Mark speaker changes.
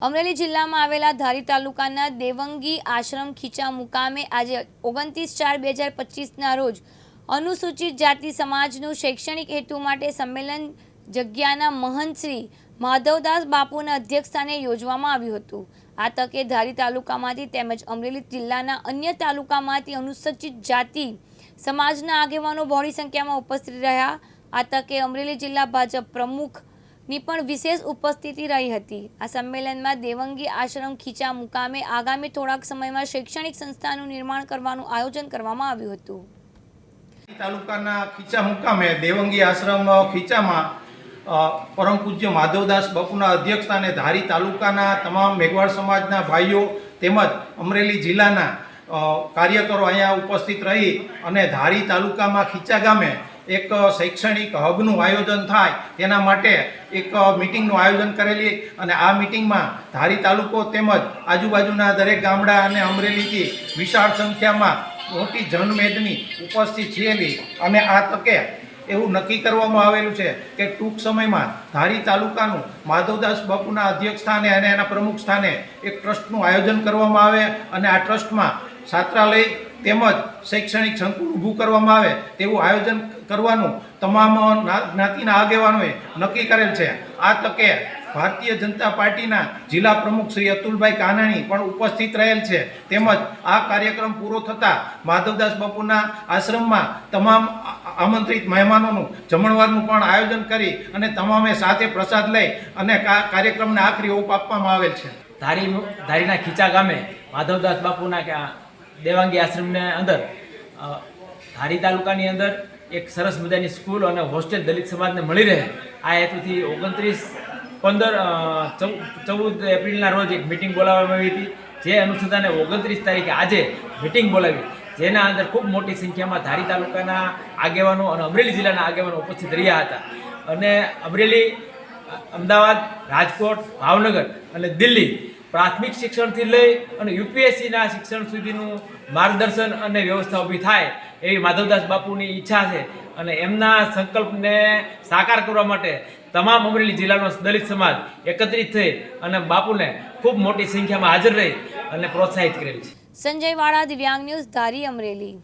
Speaker 1: અમરેલી જિલ્લામાં આવેલા ધારી તાલુકાના દેવંગી આશ્રમ ખીચા મુકામે આજે ઓગણત્રીસ ચાર બે હજાર પચીસના રોજ અનુસૂચિત જાતિ સમાજનું શૈક્ષણિક હેતુ માટે સંમેલન જગ્યાના મહંત શ્રી માધવદાસ બાપુના અધ્યક્ષસ્થાને યોજવામાં આવ્યું હતું. આ તકે ધારી તાલુકામાંથી તેમજ અમરેલી જિલ્લાના અન્ય તાલુકામાંથી અનુસૂચિત જાતિ સમાજના આગેવાનો બહોળી સંખ્યામાં ઉપસ્થિત રહ્યા. આ તકે અમરેલી જિલ્લા ભાજપ પ્રમુખ ની પણ વિશેષ ઉપસ્થિતિ રહી હતી. આ સંમેલનમાં દેવંગી આશ્રમ ખીચા મુકામે આગામી થોડાક સમયમાં શૈક્ષણિક સંસ્થાનું નિર્માણ કરવાનું આયોજન કરવામાં આવ્યું હતું.
Speaker 2: તાલુકાના ખીચા મુકામે દેવંગી આશ્રમ ખીચામાં પરમ પૂજ્ય માધવદાસ બાપુના અધ્યક્ષસ્થાને ધારી તાલુકાના તમામ મેઘવાળ સમાજના ભાઈઓ તેમજ અમરેલી જિલ્લાના કાર્યકરો અહીંયા ઉપસ્થિત રહી અને ધારી તાલુકામાં ખીચા ગામે એક શૈક્ષણિક હબનું આયોજન થાય તેના માટે એક મિટિંગનું આયોજન કરેલી અને આ મિટિંગમાં ધારી તાલુકો તેમજ આજુબાજુના દરેક ગામડા અને અમરેલીથી વિશાળ સંખ્યામાં મોટી જનમેદની ઉપસ્થિત થયેલી. અને આ તકે એવું નક્કી કરવામાં આવેલું છે કે ટૂંક સમયમાં ધારી તાલુકાનું માધવદાસ બાપુના અધ્યક્ષ સ્થાને અને એના પ્રમુખ સ્થાને એક ટ્રસ્ટનું આયોજન કરવામાં આવે અને આ ટ્રસ્ટમાં છાત્રાલય તેમજ શૈક્ષણિક સંકુલ ઊભું કરવામાં આવે તેવું આયોજન કરવાનું તમામ જ્ઞાતિના આગેવાનોએ નક્કી કરેલ છે. આ તકે ભારતીય જનતા પાર્ટીના જિલ્લા પ્રમુખ શ્રી અતુલભાઈ કાનાણી પણ ઉપસ્થિત રહેલ છે. તેમજ આ કાર્યક્રમ પૂરો થતાં માધવદાસ બાપુના આશ્રમમાં તમામ આમંત્રિત મહેમાનોનું જમણવારનું પણ આયોજન કરી અને તમામે સાથે પ્રસાદ લઈ અને કાર્યક્રમને આખરી ઓપ આપવામાં આવેલ છે.
Speaker 3: ધારી ધારીના ખીચા ગામે માધવદાસ બાપુના દેવાંગી આશ્રમને અંદર ધારી તાલુકાની અંદર એક સરસ મજાની સ્કૂલ અને હોસ્ટેલ દલિત સમાજને મળી રહે. આ હેતુથી ઓગણત્રીસ પંદર ચૌદ એપ્રિલના રોજ એક મિટિંગ બોલાવવામાં આવી હતી. જે અનુસંધાને ઓગણત્રીસ તારીખે આજે મિટિંગ બોલાવી. જેના અંદર ખૂબ મોટી સંખ્યામાં ધારી તાલુકાના આગેવાનો અને અમરેલી જિલ્લાના આગેવાનો ઉપસ્થિત રહ્યા હતા. અને અમરેલી અમદાવાદ, રાજકોટ, ભાવનગર અને દિલ્હી પ્રાથમિક શિક્ષણથી લઈ અને યુપીએસસીના શિક્ષણ સુધીનું માર્ગદર્શન અને વ્યવસ્થા ઊભી થાય એવી માધવદાસ બાપુની ઈચ્છા છે. અને એમના સંકલ્પને સાકાર કરવા માટે તમામ અમરેલી જિલ્લાનો દલિત સમાજ એકત્રિત થઈ અને બાપુને ખૂબ મોટી સંખ્યામાં હાજર રહી અને પ્રોત્સાહિત કરેલ છે.
Speaker 1: સંજય વાળા દિવ્યાંગ ન્યૂઝ ધારી અમરેલી.